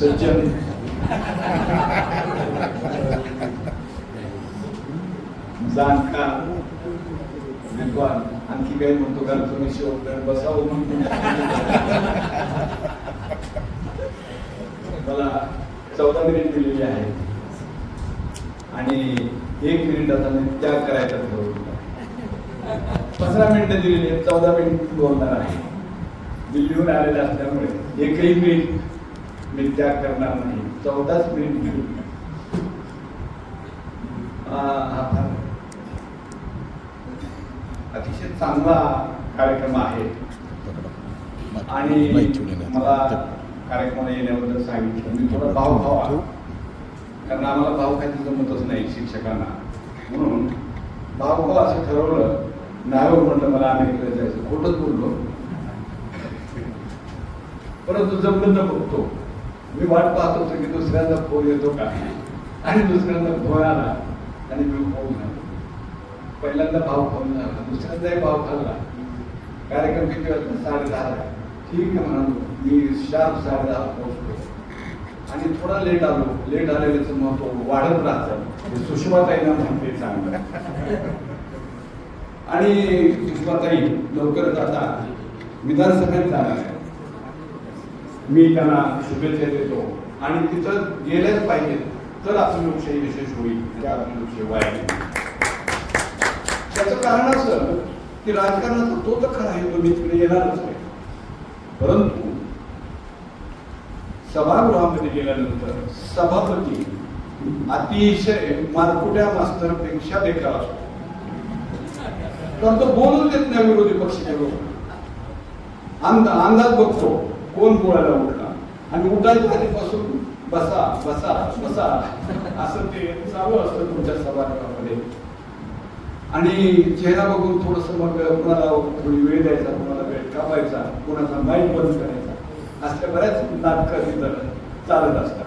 सज्जन जाणकार विद्वान आणखी काही म्हणतो कारण तुम्ही शेवट बसावं म्हणून मला चौदा मिनिट दिलेली आहे आणि एक मिनिट आता मी त्याग करायचा ठरवलं पंधरा मिनिटं दिलेली आहेत चौदा मिनिट बोलणार आहे दिल्लीहून आलेले असल्यामुळे एकही मिनिट मी त्याग करणार नाही. चौदाच मिनिट घेऊ. हा अतिशय चांगला कार्यक्रम आहे. आणि मला कार्यक्रमाला येण्याबद्दल सांगितलं. मी थोडा भाव खावा कारण आम्हाला भाव खायचं जमतच नाही शिक्षकांना. म्हणून भाव खावा असं ठरवलं नाही हो मला अमेरिकेला जायचं. खोटंच बोललो. परंतु जमलं न बघतो. मी वाट पाहत होतो की दुसऱ्यांदा फोन येतो का? आणि दुसऱ्यांदा फोन आला आणि मी फोन झालो. पहिल्यांदा भाव फोन झाला दुसऱ्यांदाही भाव खाल्ला कार्यक्रम किती वाजता? साडे दहा ठीक आहे म्हणालो मी शार्प साडे दहा पोहोचलो. आणि थोडा लेट आलो. लेट आलेल्याचं महत्त्व वाढत राहतं. हे सुषमाताईंना माहिती चांगलं. आणि सुषमाताई लवकरच आता विधानसभेत जाणार आहे. मी त्यांना शुभेच्छा देतो. आणि तिथं गेलेच पाहिजे तर आपली लोकशाही विशेष होईल त्या आपली लोकशाही वाया त्याचं कारण असं की राजकारणाचा तो तर खरा आहे तो मी तिकडे येणारच नाही. परंतु सभागृहामध्ये गेल्यानंतर सभापती अतिशय मारकुट्या मास्तरपेक्षा बेकार असतो. तर तो बोलून देत नाही विरोधी पक्षाच्या लोक. अंदाज बघतो. कोण बोलायला उठला? आणि उठायला आधीपासून बसा बसा बसा. असं ते चालू असतं तुमच्या सभागृहामध्ये. आणि चेहरा बघून थोडस मग कोणाला थोडी वेळ द्यायचा कोणाला वेळ कापायचा कोणाचा माईक बंद करायचा असल्या बऱ्याच नाटकं तिथं चालत असतात.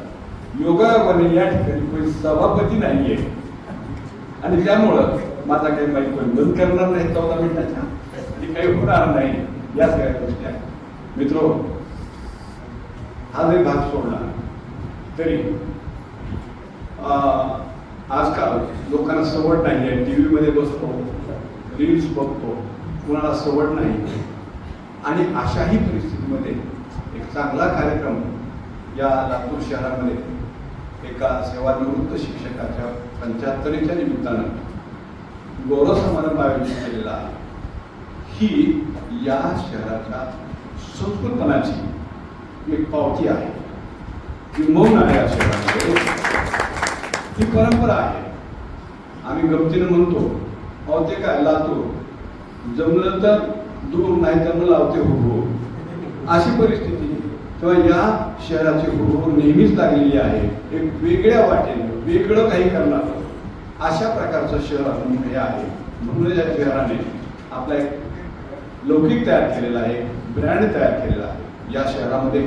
योगायोगाने या ठिकाणी कोणी सभापती नाहीये. आणि त्यामुळं माझा काही माईक कोणी बंद करणार नाही चौदा मिनिटाच्या आणि काही होणार नाही. या सगळ्या गोष्टी आहेत. मित्रो हा जरी भाग सोडला तरी आजकाल लोकांना सवड नाही आहे. टी व्हीमध्ये बसतो रील्स बघतो कुणाला सवड नाही. आणि अशाही परिस्थितीमध्ये एक चांगला कार्यक्रम या लातूर शहरामध्ये एका सेवानिवृत्त शिक्षकाच्या पंच्याहत्तरीच्या निमित्तानं गौरव समारंभ आयोजित केलेला ही या शहराच्या संस्कृतपणाची एक पावती आहे ती मौन आहे शहरामध्ये ही परंपरा आहे आम्ही गमतीनं म्हणतो अहो काय लातूर जमलं तर दूर नाही तर मग लावते हो अशी परिस्थिती किंवा या शहराची हुरहुर नेहमीच लागलेली आहे एक वेगळ्या वाटेने वेगळं काही करणार अशा प्रकारचं शहर आपण हे आहे म्हणून या शहराने आपला एक लौकिक तयार केलेला आहे ब्रँड तयार केलेला आहे या शहरामध्ये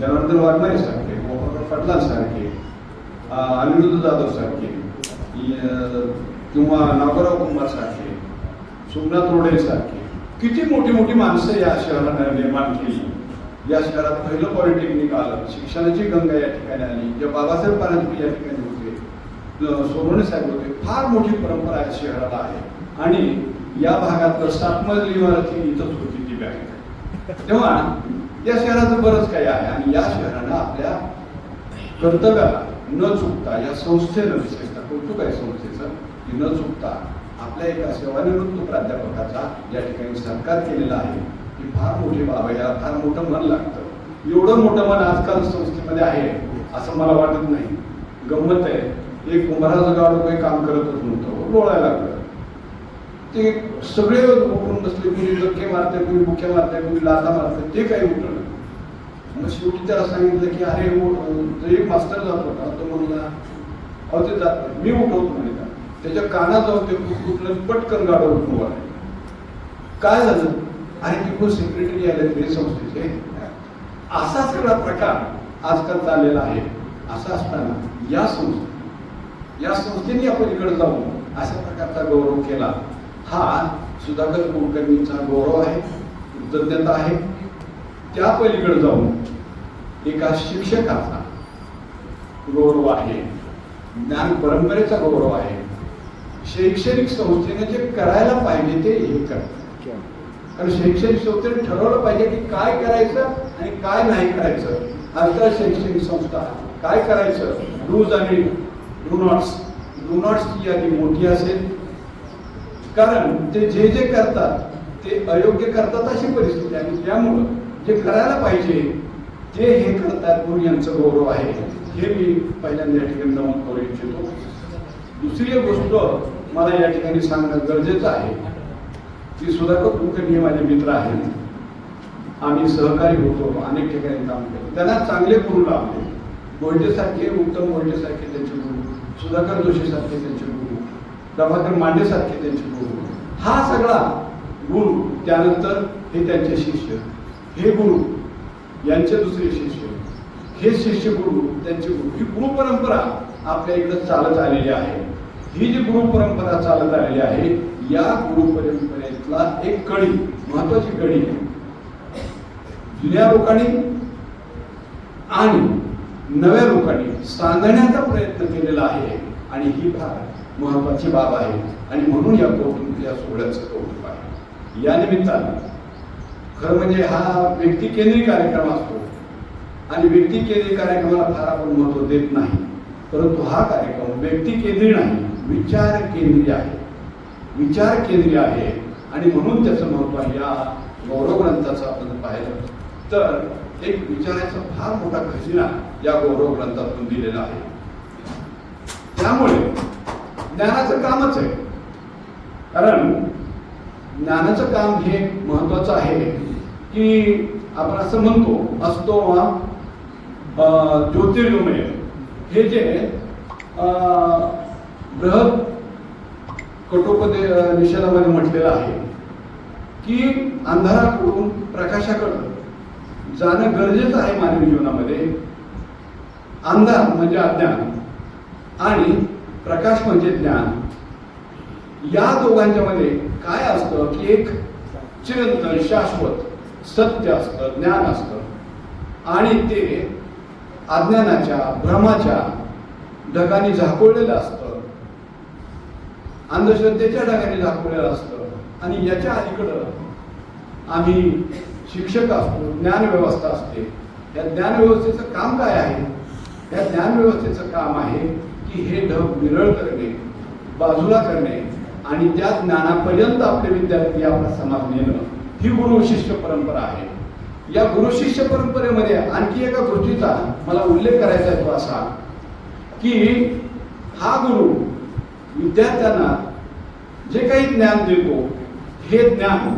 जनार्दन वाघमारे सारखे गोपाळराव पाटलां सारखे अनिरुद्ध जाधव सारखे किंवा नागोराव कुमार सारखे सोमनाथ रोडे सारखे. किती मोठी मोठी माणसं या शहरानं निर्माण केली. या शहरात पहिलं पॉलिटेक्निक आलं शिक्षणाची गंगा या ठिकाणी आली जे बाबासाहेब पारांजपे या ठिकाणी होते सोनवणे साहेब होते फार मोठी परंपरा या शहराला आहे. आणि या भागात सात मजली इथंच होती ती बँक. तेव्हा या शहराचं बरंच काही आहे आणि या शहरानं आपल्या कर्तव्याला न चुकता या संस्थेनं विशेषतः कौतुक आहे संस्थेचं की न चुकता आपल्या एका सेवानिवृत्त प्राध्यापकाचा या ठिकाणी सत्कार केलेला आहे ही फार मोठी बाब आहे याला फार मोठं मन लागतं. एवढं मोठं मन आजकाल संस्थेमध्ये आहे असं मला वाटत नाही. गंमत आहे एक कुंभाराचं गाव काही काम करतच नव्हतं डोळायला लागलं. ते सगळे उठून बसले कोणी धक्के मारते कोणी बुक्या मारते कोणी लाथा मारते ते काही उठलं मग शेवटी त्याला सांगितलं की अरे हो, उठ. एक मास्टर जात होता तो म्हणला अहो ते जात नाही. मी उठवतो म्हणे का? त्याच्या कानात जाऊन ते कुठलं पटकन गाडं उठून काय झालं? अरे तिकडून सेक्रेटरी आले ते संस्थेचे? असा सगळा प्रकार आजकाल चाललेला आहे. असा असताना या संस्थे या संस्थेने आपण इकडे जाऊन अशा प्रकारचा गौरव केला. हा सुधाकर कुलकर्णींचा गौरव आहे कृतज्ञता आहे. त्या पलीकडे जाऊन एका शिक्षकाचा गौरव आहे ज्ञान परंपरेचा गौरव आहे. शैक्षणिक संस्थेने जे करायला पाहिजे ते हे करतात कारण शैक्षणिक संस्थेने ठरवलं पाहिजे की काय करायचं आणि काय नाही करायचं. आजकाल शैक्षणिक संस्था काय करायचं? डूज आणि डू नॉट्स डू नॉट्सची यादी मोठी असेल. कारण ते जे जे करतात ते अयोग्य करतात अशी परिस्थिती आणि त्यामुळं जे करायला पाहिजे ते हे करतात म्हणून यांचं गौरव आहे हे मी पहिल्यांदा या ठिकाणी नमूद करू इच्छितो दुसरी एक गोष्ट मला या ठिकाणी सांगणं गरजेचं आहे. की सुधाकर कुलकर्णी हे माझे मित्र आहेत. आम्ही सहकारी होतो अनेक ठिकाणी काम केलं त्यांना चांगले गुरु लाभले. गोल्डेसारखे उत्तम गोल्डेसारखे त्यांचे गुरु सुधाकर जोशीसारखे त्यांचे गुरु. प्रभाकर मांडेसारखे त्यांचे गुरु. हा सगळा गुरु त्यानंतर हे त्यांचे शिष्य. हे गुरु यांचे दुसरे शिष्य. हे शिष्य गुरु त्यांचे गुरु. ही गुरु परंपरा आपल्या इकडे चालत आलेली आहे. ही जी गुरु परंपरा चालत आलेली आहे या गुरु परंपरेतला एक कडी महत्वाची कडी. आहे जुन्या लोकांनी आणि नव्या लोकांनी सांगण्याचा प्रयत्न केलेला आहे. आणि ही फार महत्वाची बाब आहे. आणि म्हणून या कौटुंबिक या सोहळ्याचं कौतुक आहे. या निमित्तानं खरं म्हणजे हा व्यक्ती केंद्रीय कार्यक्रम असतो. आणि व्यक्ती केंद्रीय कार्यक्रमाला फार आपण महत्त्व देत नाही. परंतु हा कार्यक्रम व्यक्ती केंद्रीय नाही विचार केंद्रीय आहे. विचार केंद्रीय आहे. आणि म्हणून त्याचं महत्त्व आहे. या गौरव ग्रंथाचं आपण पाहिलं तर एक विचाराचा फार मोठा खजिना या गौरव ग्रंथातून दिलेला आहे. त्यामुळे ज्ञानाचं कामच आहे. कारण ज्ञानाचं काम हे महत्वाचं आहे की आपण असं म्हणतो असतो वा ज्योतिर्गमय हे जे ग्रह बृहद कटोपदे निषेधामध्ये म्हटलेलं आहे की अंधाराकडून प्रकाशाकडं जाणं गरजेचं आहे मानवी जीवनामध्ये. अंधार म्हणजे अज्ञान. आणि प्रकाश म्हणजे ज्ञान. या दोघांच्या मध्ये काय असतं की एक चिरंतन शाश्वत सत्य असतं ज्ञान असतं. आणि ते अज्ञानाच्या भ्रमाच्या ढगाने झाकोळलेलं असतं. अंधश्रद्धेच्या ढगाने झाकोळलेलं असतं. आणि याच्या अलीकडं आम्ही शिक्षक असतो ज्ञान व्यवस्था असते. या ज्ञान व्यवस्थेचं काम काय आहे? या ज्ञान व्यवस्थेचं काम आहे की हे ढग विरळ करणे बाजूला करणे आणि त्या ज्ञानापर्यंत आपले विद्यार्थी आपला समाज नेणं ही गुरु शिष्य परंपरा आहे. या गुरु शिष्य परंपरेमध्ये आणखी एका गोष्टीचा मला उल्लेख करायचा आहे तो असा की हा गुरु विद्यार्थ्यांना जे काही ज्ञान देतो हे ज्ञान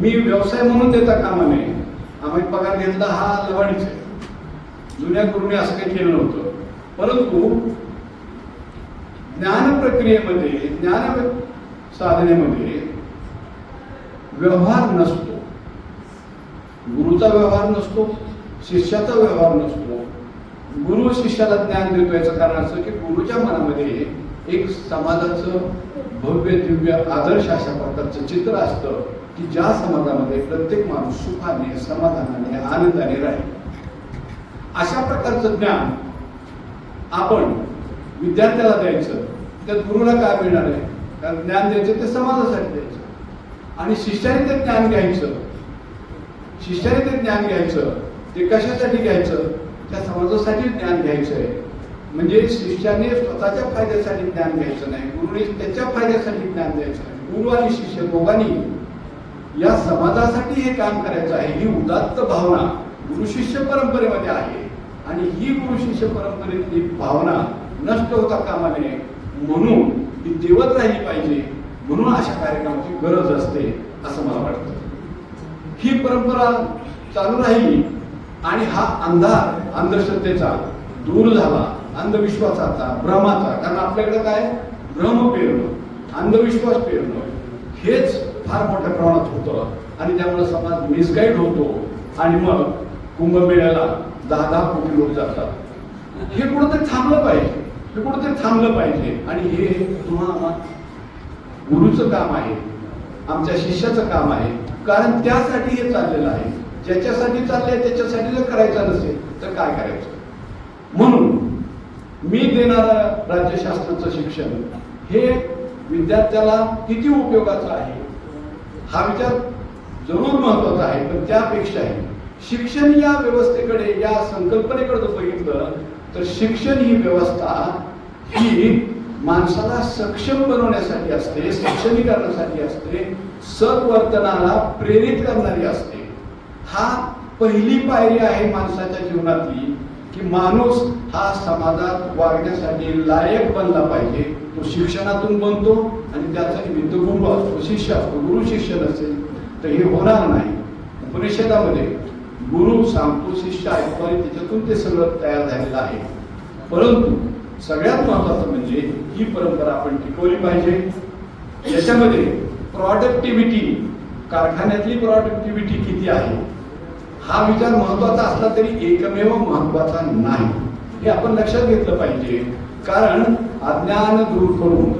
मी व्यवसाय म्हणून देता कामा नये आम्ही पगार घेतला हा लवाडीच आहे. जुन्या गुरुने असं काही केलं नव्हतं. परंतु ज्ञान प्रक्रियेमध्ये ज्ञान साधनेमध्ये व्यवहार नसतो. गुरुचा व्यवहार नसतो शिष्याचा व्यवहार नसतो. गुरु शिष्याला ज्ञान देतो याचं कारण असं की गुरुच्या मनामध्ये एक समाजाचं भव्य दिव्य आदर्श अशा प्रकारचं चित्र असतं की ज्या समाजामध्ये प्रत्येक माणूस सुखाने समाधानाने आनंदाने राहील. अशा प्रकारचं ज्ञान आपण विद्यार्थ्याला द्यायचं त्या गुरुला काय मिळणार आहे? कारण ज्ञान द्यायचं ते समाजासाठी द्यायचं. आणि शिष्याने ते ज्ञान घ्यायचं. शिष्याने ते ज्ञान घ्यायचं ते कशासाठी घ्यायचं? त्या समाजासाठी ज्ञान घ्यायचं आहे. म्हणजे शिष्याने स्वतःच्या फायद्यासाठी ज्ञान घ्यायचं नाही गुरुने त्याच्या फायद्यासाठी ज्ञान द्यायचं नाही. गुरु आणि शिष्य दोघांनी या समाजासाठी हे काम करायचं आहे. ही उदात्त भावना गुरु शिष्य परंपरेमध्ये आहे. आणि ही गुरु शिष्य परंपरेतली भावना नष्ट होता कामा नये म्हणून ती देवत राहिली पाहिजे म्हणून अशा कार्यक्रमाची गरज असते असं मला वाटतं. ही परंपरा चालू राहिली आणि हा अंधार अंधश्रद्धेचा दूर झाला अंधविश्वासाचा भ्रमाचा कारण आपल्याकडे काय? भ्रम पेरणं अंधविश्वास पेरणं हेच फार मोठ्या प्रमाणात होतं. आणि त्यामुळे समाज मिसगाईड होतो आणि मग कुंभमेळ्याला दहा दहा कोटी लोक जातात. हे कुठंतरी थांबलं पाहिजे. हे कुठंतरी थांबलं पाहिजे. आणि हे तुम्हाला गुरुचं काम आहे. आमच्या शिष्याचं काम आहे. कारण त्यासाठी हे चाललेलं आहे. ज्याच्यासाठी चाललंय त्याच्यासाठी जर करायचं नसेल तर काय करायचं? म्हणून मी देणारं राज्यशास्त्राचं शिक्षण हे विद्यार्थ्याला किती उपयोगाचं आहे? हा विचार जरूर महत्त्वाचा आहे पण त्यापेक्षाही शिक्षण या व्यवस्थेकडे या संकल्पनेकडे जर बघितलं तर शिक्षण ही व्यवस्था ही माणसाला सक्षम बनवण्यासाठी असते सक्षमीकरणासाठी असते सद्वर्तनाला प्रेरित करणारी असते. हा पहिली पायरी आहे माणसाच्या जीवनातली की माणूस हा समाजात वागण्यासाठी लायक बनला पाहिजे. तो शिक्षणातून बनतो आणि त्याचा निमित्त गुरु असतो शिष्य असतो गुरु शिष्य नसेल तर हे होणार नाही. उपनिषदामध्ये गुरु सांगतो शिष्य ऐकतो आणि त्याच्यातून ते सगळं तयार झालेलं आहे. परंतु सगळ्यात महत्वाचं म्हणजे ही परंपरा आपण टिकवली पाहिजे. याच्यामध्ये प्रॉडक्टिव्हिटी कारखान्यातली प्रॉडक्टिव्हिटी किती आहे? हा विचार महत्त्वाचा असला तरी एकमेव महत्त्वाचा नाही. हे आपण लक्षात घेतलं पाहिजे. कारण अज्ञान दूर करून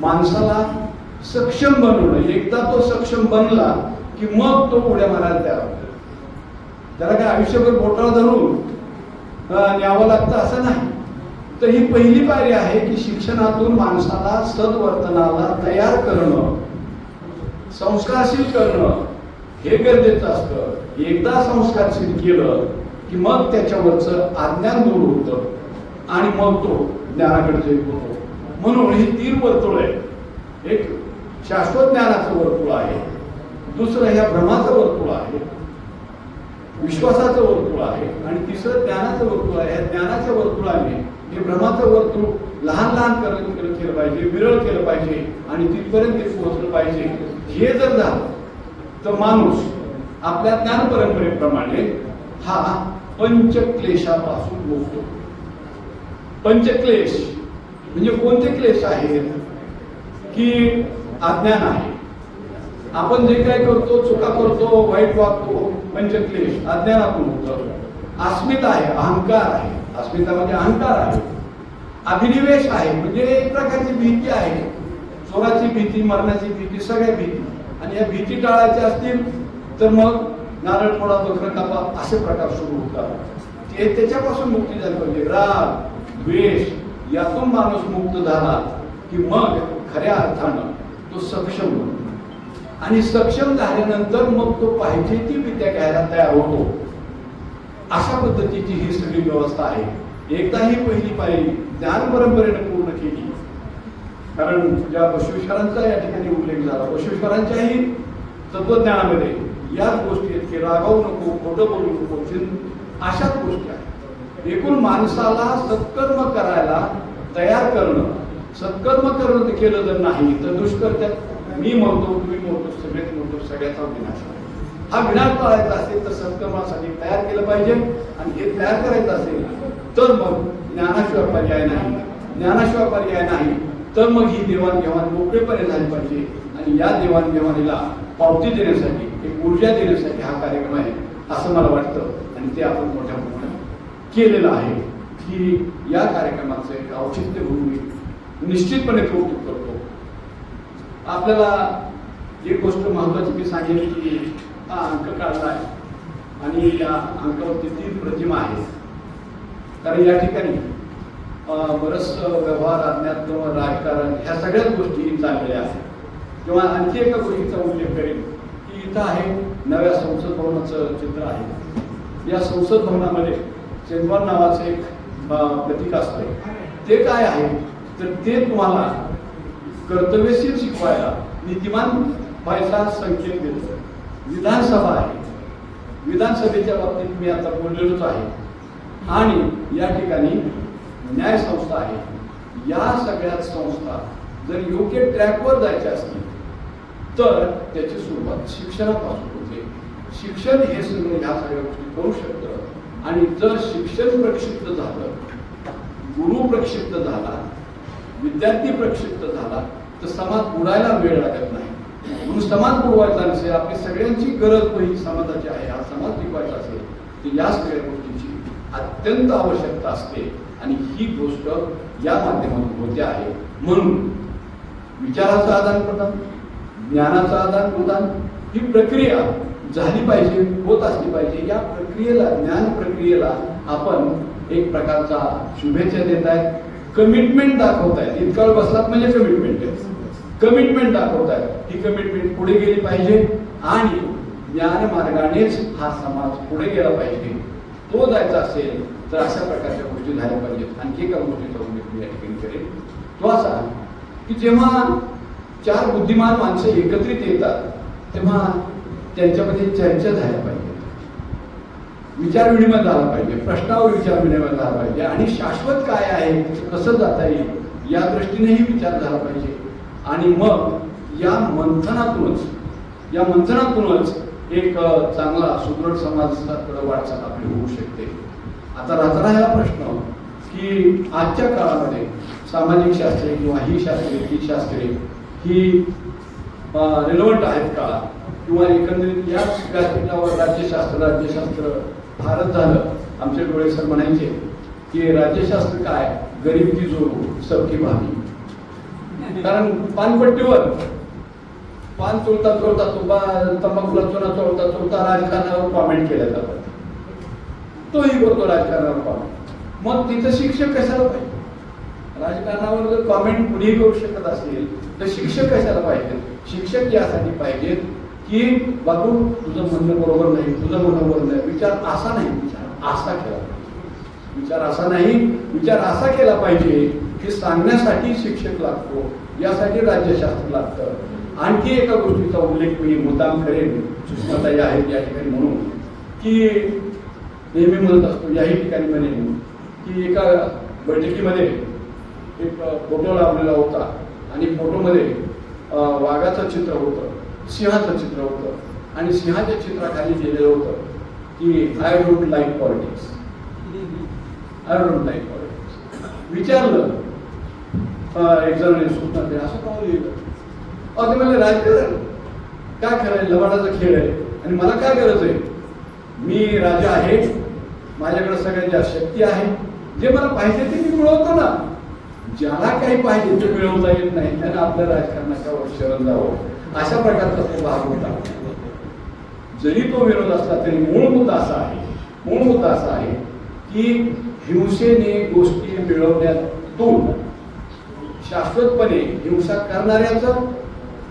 माणसाला सक्षम बनवणं एकदा तो सक्षम बनला की मग तो उड्या मारायला तयार होतो. त्याला काय आयुष्यभर बोटाला धरून न्यावं लागतं असं नाही. तर ही पहिली पायरी आहे की शिक्षणातून माणसाला सद्वर्तनाला तयार करणं संस्कारशील करणं हे गरजेचं असतं. एकदा संस्कारशील केलं की मग त्याच्यावरचं अज्ञान दूर होतं आणि मग तो ज्ञानाकडे जाईल होतो म्हणून ही तीन वर्तुळ आहे एक शाश्वत ज्ञानाचं वर्तुळ आहे. दुसरं ह्या भ्रमाचं वर्तुळ आहे. विश्वासाचं वर्तुळ आहे. आणि तिसरं ज्ञानाचं वर्तुळ आहे. या ज्ञानाच्या वर्तुळाने हे भ्रमाचं वर्तुळ लहान लहान करत करत केलं पाहिजे विरळ केलं पाहिजे आणि तिथपर्यंत ते पोहोचलं पाहिजे. हे जर झालं तर माणूस आपल्या ज्ञान परंपरेप्रमाणे हा पंचक्लेशापासून मुक्त पंचक्लेश म्हणजे कोणते क्लेश आहेत? की अज्ञान आहे. आपण जे काय करतो चुका करतो वाईट वागतो पंचक्लेश अज्ञानातून होतं. अस्मिता आहे अहंकार आहे. अस्मिता म्हणजे अहंकार आहे. अभिनिवेश आहे म्हणजे एक प्रकारची भीती आहे. चोराची भीती मरणाची भीती सगळ्या भीती. आणि या भीती टाळायच्या असतील तर मग नारळ फोडा बकर कापा असे प्रकार सुरू होतात. ते त्याच्यापासून मुक्ती झाली पाहिजे. राग द्वेष यातून माणूस मुक्त झाला की मग खऱ्या अर्थानं तो सक्षम बनतो आणि सक्षम झाल्यानंतर मग तो पाहिजे ती विद्या घ्यायला तयार होतो. अशा पद्धतीची ही सगळी व्यवस्था आहे. एकदा ही पहिली पायरी ज्ञान परंपरेने पूर्ण केली. कारण ज्या बसवेश्वरांचा या ठिकाणी उल्लेख झाला बसवेश्वरांच्याही तत्वज्ञानामध्ये याच गोष्टी आहेत की रागावू नको खोटं बोलू नको अशाच गोष्टी आहेत. एकूण माणसाला सत्कर्म करायला तयार करणं सत्कर्म करणं केलं जर नाही तर दुष्कर्त्यात मी म्हणतो तुम्ही म्हणतो सगळेच म्हणतो सगळ्याचा विनाश हा विनाश टाळायचा असेल तर सत्कर्मासाठी तयार केलं पाहिजे आणि हे तयार करायचं असेल तर मग ज्ञानाशिवाय पर्याय नाही. ज्ञानाशिवाय पर्याय नाही तर मग ही देवाणघेवाण मोकळेपणे झाली पाहिजे आणि या देवाणघेवाणीला पावती देण्यासाठी एक ऊर्जा देण्यासाठी हा कार्यक्रम आहे असं मला वाटतं आणि ते आपण मोठ्या प्रमाणात केलेलं आहे. की या कार्यक्रमाचं एक औचित्य होऊन निश्चितपणे कौतुक करतो आपल्याला एक गोष्ट महत्वाची मी सांगेन की हा अंक काढला आहे. आणि या अंकावरती तीन प्रतिमा आहेत कारण या ठिकाणी अं, बरंच व्यवहार अज्ञात राजकारण ह्या सगळ्याच गोष्टी चाललेल्या आहेत. किंवा आणखी एका गोष्टीचा उल्लेख करेन की इथं आहे नव्या संसद भवनाचं चित्र आहे. या संसद भवनामध्ये चेंबर नावाचं एक प्रतीक असतं ते काय आहे? तर ते तुम्हाला कर्तव्यशील शिकवायला नीतिमान व्हायचा संकेत देतो. विधानसभा आहे. विधानसभेच्या बाबतीत मी आता बोललेलोच आहे. आणि या ठिकाणी न्याय संस्था आहे. या सगळ्या संस्था जर योग्य ट्रॅकवर जायच्या असतील तर त्याची सुरुवात शिक्षणापासून होते. शिक्षण हे सगळं ह्या सगळ्या गोष्टी करू शकतं. आणि जर शिक्षण प्रक्षिप्त झालं गुरु प्रक्षिप्त झाला विद्यार्थी प्रक्षिप्त झाला तर समाज बुडायला वेळ लागत नाही. म्हणून समाज पुरवायचा नसेल आपली सगळ्यांची गरज पहिली समाजाची आहे. हा समाज टिकवायचा असेल तर या सगळ्या गोष्टीची अत्यंत आवश्यकता असते. आणि ही गोष्ट या माध्यमातून होते आहे. म्हणून विचाराचं आदान प्रदान ज्ञानाचं आदान प्रदान ही प्रक्रिया झाली पाहिजे होत असली पाहिजे. या प्रक्रियेला ज्ञान प्रक्रियेला आपण एक प्रकारचा शुभेच्छा देत आहेत कमिटमेंट दाखवत आहेत इतकाळ बसलात म्हणजे कमिटमेंट आहे. कमिटमेंट दाखवतायत ही कमिटमेंट पुढे गेली पाहिजे आणि ज्ञान मार्गानेच हा समाज पुढे गेला पाहिजे. तो जायचा असेल तर अशा प्रकारच्या गोष्टी झाल्या पाहिजेत. आणखी एका गोष्टी करून मी या ठिकाणी करेन. तो असा की जेव्हा चार बुद्धिमान माणसं एकत्रित येतात तेव्हा त्यांच्यामध्ये चर्चा झाल्या पाहिजे विचार विनिमय झाला पाहिजे. प्रश्नावर विचार विनिमय झाला पाहिजे. आणि शाश्वत काय आहे कसं जाता येईल या दृष्टीनेही विचार झाला पाहिजे. आणि मग या मंथनातूनच या मंथनातूनच एक चांगला सुदृढ समाजाकडे वाटचाल आपली होऊ शकते. आता राहता राहिला प्रश्न की आजच्या काळामध्ये सामाजिक शास्त्रे किंवा ही शास्त्रे ती शास्त्रे ही रिलेवंट आहेत का? किंवा एकंदरीत या व्यासपीठावर राज्यशास्त्र राज्यशास्त्र भारत झालं आमचे डोळे सर म्हणायचे की राज्यशास्त्र काय? गरीब की जोडू सबकी भावी कारण पानपट्टीवर. पान चोळता चोळता चोळता तंबाखूला चोरा चोळता चोळता राजकारणावर कॉमेंट केल्या जातात. तोही करतो राजकारणावर कॉमेंट मग तिथं शिक्षक कशाला पाहिजे? राजकारणावर जर कॉमेंट कुणीही करू शकत असेल तर शिक्षक कशाला पाहिजे? शिक्षक यासाठी पाहिजेत की बाबू तुझं म्हणणं बरोबर नाही तुझं म्हणणं बरोबर नाही. विचार असा नाही विचार असा केला पाहिजे. विचार असा नाही विचार असा केला पाहिजे की सांगण्यासाठी शिक्षक लागतो यासाठी राज्यशास्त्र लागतं. आणखी एका गोष्टीचा उल्लेख मी मुद्दाम करेन सुषमाताई आहेत या ठिकाणी म्हणून की नेहमी म्हणत असतो याही ठिकाणी म्हणेन की एका बैठकीमध्ये एक फोटो लावलेला होता आणि फोटोमध्ये वाघाचं चित्र होतं सिंहाचं चित्र होतं आणि सिंहाच्या चित्राखाली लिहिलेलं होतं की I don't like politics I don't like politics विचारलं एक्झामिनेशन एक नाही असं का लिहिलं अगदी ते म्हणले राजकारण. काय करायचं? लवाडाचा खेळ आहे. आणि मला काय गरज आहे? मी राजा आहे माझ्याकडे सगळ्यात जास्त शक्ती आहे. जे मला पाहिजे ते मी मिळवतो ना. ज्याला काही पाहिजे ते मिळवता येत नाही. त्यानं आपल्या राजकारणाच्या शरण जावं. अशा प्रकारचा तो भाग होता. जरी तो विरोध असला तरी मूळ मुद्दा असा आहे. मूळ मुद्दा असा आहे की हिंसेने गोष्टी मिळवण्यातून शाश्वतपणे हिंसा करणाऱ्याचं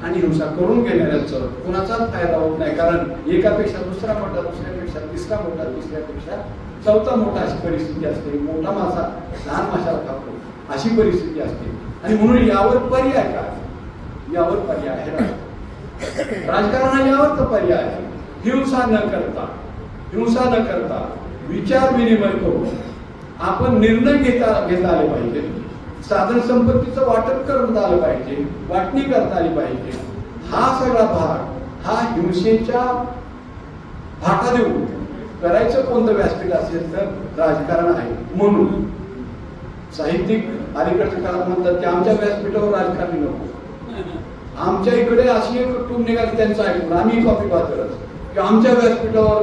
आणि हिंसा करून घेणाऱ्याचं कुणाचाच फायदा होत नाही. कारण एकापेक्षा दुसरा मोठा दुसऱ्यापेक्षा तिसरा मोठा दुसऱ्यापेक्षा चौथा मोठा अशी परिस्थिती असते. मोठा मासा लहान माशाला खातो अशी परिस्थिती असते. आणि म्हणून यावर पर्याय काय यावर पर्याय आहे राजकारण. राजकारण हा यावरचा पर्याय आहे. हिंसा न करता हिंसा न करता विचार विनिमय करून आपण निर्णय घेता घेता आले पाहिजे. साधन संपत्तीचं वाटप करता आलं पाहिजे वाटणी करता आली पाहिजे. हा सगळा भाग हा हिंसेच्या भाटा देऊन करायचं कोणतं व्यासपीठ असेल तर राजकारण आहे म्हणून. साहित्यिक अलीकडच्या काळात म्हणतात की आमच्या व्यासपीठावर राजकारणी नको. आमच्या इकडे अशी एक टूम निघाली त्यांचं ऐकून आम्ही कॉपी पाहतोच की आमच्या व्यासपीठावर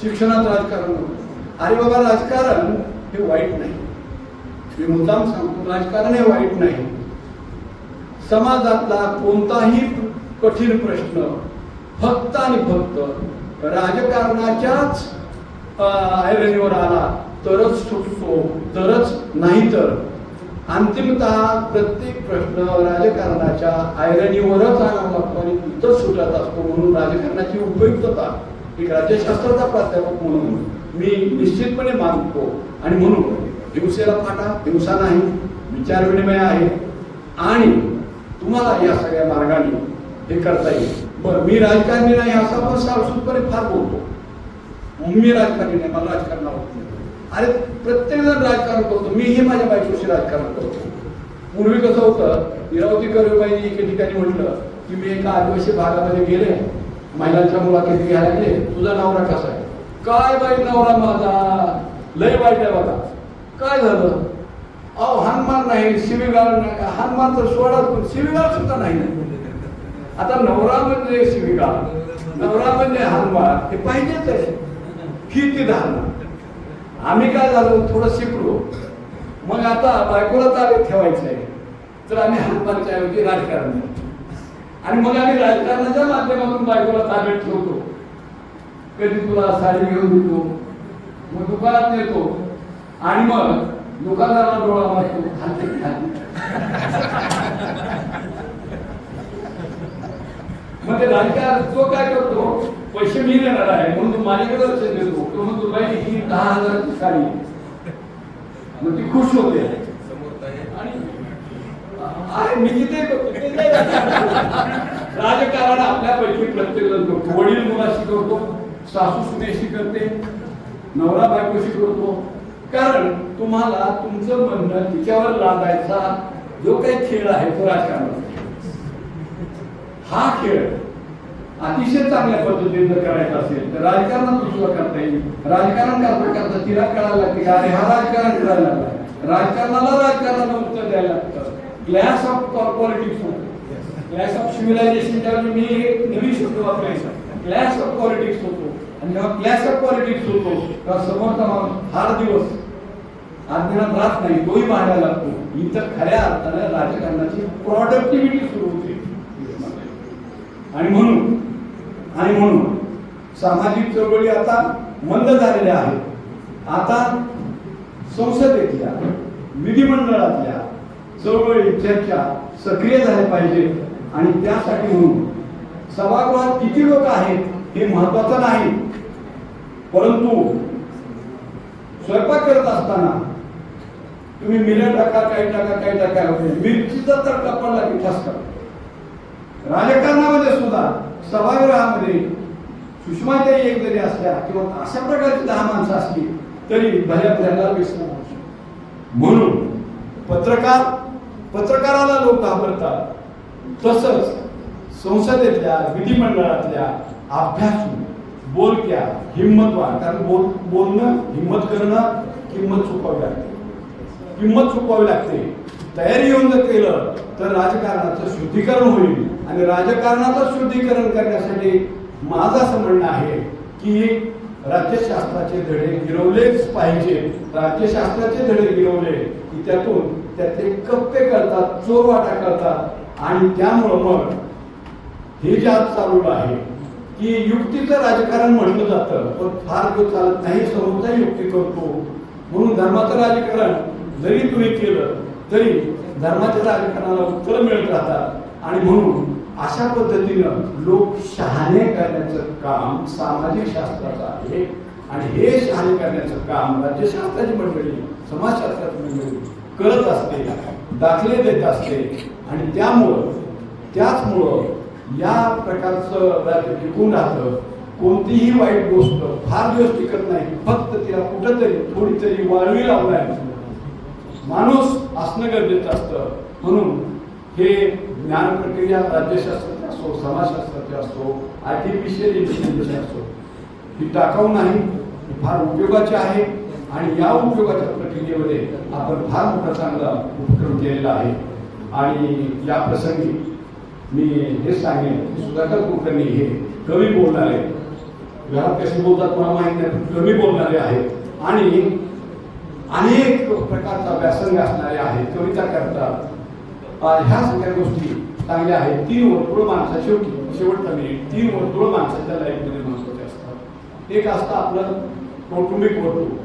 शिक्षणात राजकारण नको. अरे बाबा राजकारण हे वाईट नाही. मी मुद्दाम सांगतो राजकारण हे वाईट नाही. समाजातला कोणताही कठीण प्रश्न फक्त आणि फक्त राजकारणाच्याच ऐरणीवर आला तरच सुटतो तरच नाही तर. अंतिमतः प्रत्येक प्रश्न राजकारणाच्या ऐरणीवरच आणावा लागतो आणि तिथंच सुटत असतो म्हणून राजकारणाची उपयुक्तता एक राज्यशास्त्राचा प्राध्यापक म्हणून मी निश्चितपणे मानतो. आणि म्हणून दिवसेला फाटा दिवसा नाही विचार विनिमय आहे. आणि तुम्हाला या सगळ्या मार्गाने हे करता येईल. बरं मी राजकारणी नाही असा पण सावसूतपणे फार बोलतो. मी राजकारणी नाही मला राजकारण आवडत नाही. अरे प्रत्येक जण राजकारण करतो. मी हे माझ्या बायकोशी राजकारण करतो. पूर्वी कसं होतं इरावती करुबाईने एके ठिकाणी म्हटलं की मी एका आदिवासी भागामध्ये गेले महिलांच्या मुलाखती घ्यायला गेले तुझा नवरा कसा आहे? काय बाई नवरा माझा? लय वाईट आहे बघा. काय झालं? अहो हानमार नाही शिवीगाळ नाही हानमार तर सोडा शिवीगाळ सुद्धा नाही आता नवरा म्हणजे शिवीगाळ नवरा म्हणजे हनुमान हे पाहिजेच आहे. किती धारणा. आम्ही काय झालो थोडं शिकलो. मग आता बायकोला ताब्यात ठेवायचं आहे. तर आम्ही हानमारच्या ऐवजी राजकारण आणि मग आम्ही राजकारणाच्या माध्यमातून बायकोला ताब्यात ठेवतो. कधी तुला साडी घेऊन देतो मग दुकानात नेतो. आणि मग दुकानदाराला डोळा मारतो खाते खाते मग ते राजकार तो काय करतो? पैसे मी देणार आहे म्हणून तू माझ्याकडे लक्ष देतो. तो म्हणतो बाई ही दहा हजाराची साडी मग ती खुश होते. आणि अरे मी तिथे करतो, राजकारण आपल्यापैकी प्रत्येक जण करतो वडील मुलाशी करतो सासू सुनेशी करते नवरा बायकोशी करतो. कारण तुम्हाला तुमचं म्हणणं तिच्यावर लादायचा जो काही खेळ आहे तो राजकारणाचा हा खेळ अतिशय चांगल्या पद्धतीने जर करायचा असेल तर राजकारणात सुद्धा करता येईल. राजकारण करता करता तिला कळायला लागते की अरे हा राजकारण करायला लागला. राजकारणाला राजकारणाला उत्तर द्यायला लागतं. क्लॅस ऑफ पॉलिटिक्स होतो क्लॅस ऑफ सिव्हिलायझेशनच्या वेळी मी एक नवीन शब्द वापरायचा. क्लॅस ऑफ पॉलिटिक्स होतो. आणि जेव्हा क्लॅस ऑफ पॉलिटिक्स होतो तेव्हा समोरचा माणूस हार दिवस अज्ञानात राहत नाही तोही मांडायला लागतो. इथं खऱ्या अर्थानं राजकारणाची प्रॉडक्टिव्हिटी सुरू होते. आणि म्हणून आणि म्हणून सामाजिक चळवळी आता मंद झालेल्या आहेत. आता संसदेतल्या विधिमंडळातल्या चळवळी चर्चा सक्रिय झाल्या पाहिजे. आणि त्यासाठी म्हणून सभागृहात किती लोक आहेत हे महत्वाचं नाही. परंतु स्वयंपाक करत असताना तुम्ही मिरं टाका काही टाका काही टाका. मिरचीचा तडका पडला की ठसका राजकारणामध्ये सुद्धा सभागृहामध्ये सुषमाताई एक जरी असल्या किंवा अशा प्रकारची दहा माणसं असली तरी भल्या भल्याला विसरणार म्हणून पत्रकार पत्रकाराला लोक घाबरतात. तसंच संसदेतल्या विधिमंडळातल्या अभ्यासू बोलक्या हिंमतवान कारण बोल बोलणं हिंमत करणं किंमत चुकवावी लागते किंमत चुकवावी लागते. तयारी येऊन जर केलं तर राजकारणाचं शुद्धीकरण होईल. आणि राजकारणाचं शुद्धीकरण करण्यासाठी माझं असं म्हणणं आहे की राज्यशास्त्राचे धडे गिरवलेच पाहिजे. राज्यशास्त्राचे धडे गिरवले की त्यातून त्यातले कप्पे करतात चोरवाटा करतात. आणि त्यामुळं मग हे जे आज चालू आहे की युक्तीचं राजकारण म्हटलं जातं पण फार दिवस चालत नाही सर्वदा युक्ती करतो. म्हणून धर्माचं राजकारण जरी तुम्ही केलं तरी धर्माच्या राजकारणाला उत्तर मिळत राहतात. आणि म्हणून अशा पद्धतीनं लोक शहाणे करण्याचं काम सामाजिक शास्त्राचं आहे. आणि हे शहाणे करण्याचं काम राज्यशास्त्राची मंडळी समाजशास्त्राची मंडळी करत असते दाखले देत असते. आणि त्यामुळं त्याचमुळं या प्रकारचं राज्य टिकून राहतं. कोणतीही वाईट गोष्ट फार दिवस टिकत नाही. फक्त तिला कुठंतरी थोडी तरी वाळवी लावणार माणूस असणं गरजेचं असतं. म्हणून हे ज्ञान प्रक्रिया राज्यशास्त्राचे असो समाजशास्त्राचे असो आर्टिफिशियल इंटेलिजन्सचे असो ही टाकाऊ नाही फार उपयोगाची आहे आणि या उपयोगाच्या प्रक्रियेमध्ये आपण फार मोठा चांगला उपक्रम केलेला आहे. आणि या प्रसंगी मी हे सांगेन सुधाकर कुलकर्णी हे कवी बोलणारे घरात कसे बोलतात मला माहीत नाही कमी कवी बोलणारे आहेत. आणि अनेक प्रकारचा व्यासंग असणारे आहेत कविता करतात ह्या सगळ्या गोष्टी चांगल्या आहेत. तीन वर्तुळ माणसा शेवटी शेवटचा मिनिट तीन वर्तुळ माणसाच्या लाईफमध्ये महत्त्वाचे असतात. एक असतं आपलं कौटुंबिक वर्तुळ.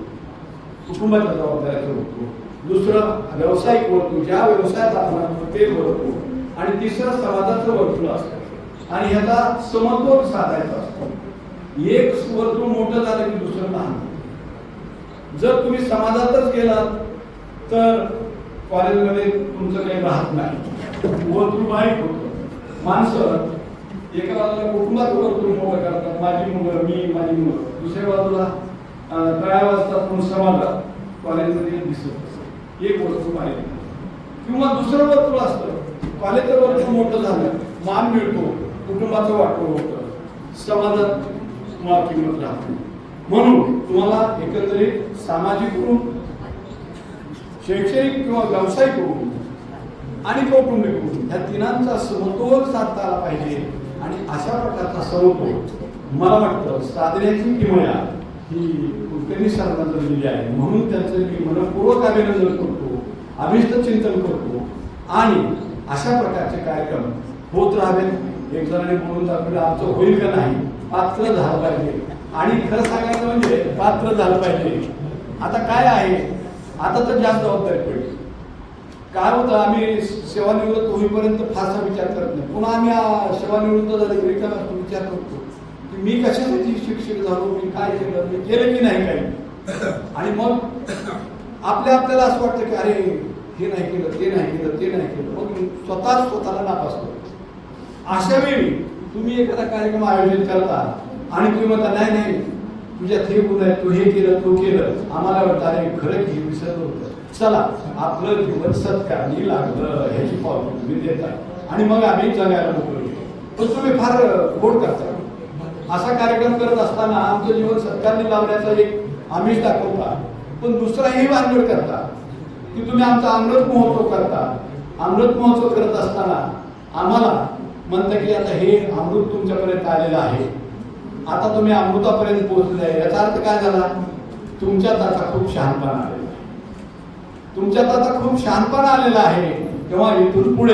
कुटुंबाच्या जबाबदाऱ्याचं वर्तुळ. दुसरं व्यावसायिक वर्तुळ. ज्या व्यवसायात आपण असतो ते वर्तुळ. आणि तिसरं समाजाचं वर्तुळ असतं. आणि ह्याचा समतोल साधायचा असतो. एक वर्तुळ मोठं झालं की दुसरं लहान. जर तुम्ही समाजातच गेलात तर कॉलेजमध्ये तुमचं काही राहत नाही. वर्तुळ माहीत होतं. माणसं एका बाजूला कुटुंबाचं वर्तुळ मोठं करतात. माझी मुलं मी माझी मुलं. दुसऱ्या बाजूला तळ्या वाजतात म्हणून समाजात कॉलेजमध्ये दिसत असतं. एक वर्तुळ बारीक किंवा दुसरं वर्तुळ असतं. कॉलेजचं वर्तुळ मोठं झालं मान मिळतो कुटुंबाचं वाटोळ होतं. समाजात किंमत राहते म्हणून तुम्हाला एकंदरीत सामाजिक ऋण शैक्षणिक किंवा व्यावसायिक करून आणि कौटुंबिक करून ह्या तिनांचा समतोल साधता आला पाहिजे. आणि अशा प्रकारचा समतोल मला वाटतं साधण्याची किमया ही कुलकर्णी सरांना दिलेली आहे. म्हणून त्यांचं मी मनपूर्वक अभिनंदन करतो अभिष्ट चिंतन करतो आणि अशा प्रकारचे कार्यक्रम होत राहावेत. एक जणांनी बोलून दाखवलं आमचं होईल का नाही? पात्र झालं पाहिजे. आणि खरं सांगायचं म्हणजे पात्र झालं पाहिजे. आता काय आहे? आता तर जास्त जबाबदारी पडली. काय होतं आम्ही सेवानिवृत्त होईपर्यंत फारसा विचार करत नाही. पुन्हा आम्ही सेवानिवृत्त झाले की रिकामा असतो विचार करतो. की मी कशासाठी शिक्षक झालो मी काय केलं मी केलं की नाही काही? आणि मग आपल्या आपल्याला असं वाटतं की अरे हे नाही केलं ते नाही केलं ते नाही केलं. मग स्वतः स्वतःला नापासतो अशा वेळी तुम्ही एखादा कार्यक्रम आयोजित करता आणि तुम्ही म्हणता नाही नाही तुझ्या हे गुण आहे तू हे केलं तू केलं. आम्हाला वाटतं अरे खरं की हे विसरलं होतं. चला आपलं जीवन सत्कारणी लागलं ह्याची पावती तुम्ही देता आणि मग आम्ही जगायला मोकळं पण तुम्ही फार गोड करता. असा कार्यक्रम करत असताना आमचं जीवन सत्कारणी लावण्याचा एक आमिष दाखवता. पण दुसराही वानगड करता. की तुम्ही आमचा अमृत महोत्सव करता. अमृत महोत्सव करत असताना आम्हाला म्हणतं की आता हे अमृत तुमच्यापर्यंत आलेलं आहे. आता तुम्ही अमृतापर्यंत पोहोचले आहे. याचा अर्थ काय झाला? तुमच्यात आता खूप शहाणपण आलेला आहे. तुमच्यात आता खूप शहाणपण आलेला आहे. तेव्हा इथून पुढे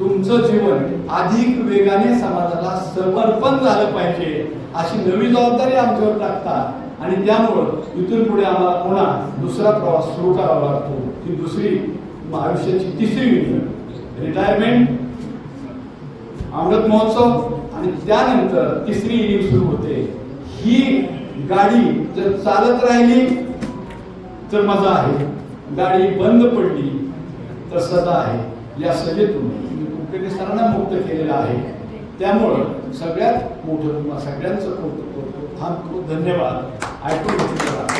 तुमचं जीवन अधिक वेगाने समाजाला समर्पण झालं पाहिजे. अशी नवी जबाबदारी आमच्यावर टाकतात. आणि त्यामुळं इथून पुढे आम्हाला पुन्हा दुसरा प्रवास सुरू करावा लागतो. ही दुसरी आयुष्याची तिसरी रिटायरमेंट अमृत महोत्सव आणि त्यानंतर तिसरी इनिंग सुरू होते. ही गाडी जर चालत राहिली तर मजा आहे. गाडी बंद पडली तर सदा आहे. या सजेतून मी सरांना मुक्त केलेलं आहे. त्यामुळं सगळ्यात मोठं सगळ्यांचं कौतुक करतो. थांबतो धन्यवाद. ऐकून घेतलं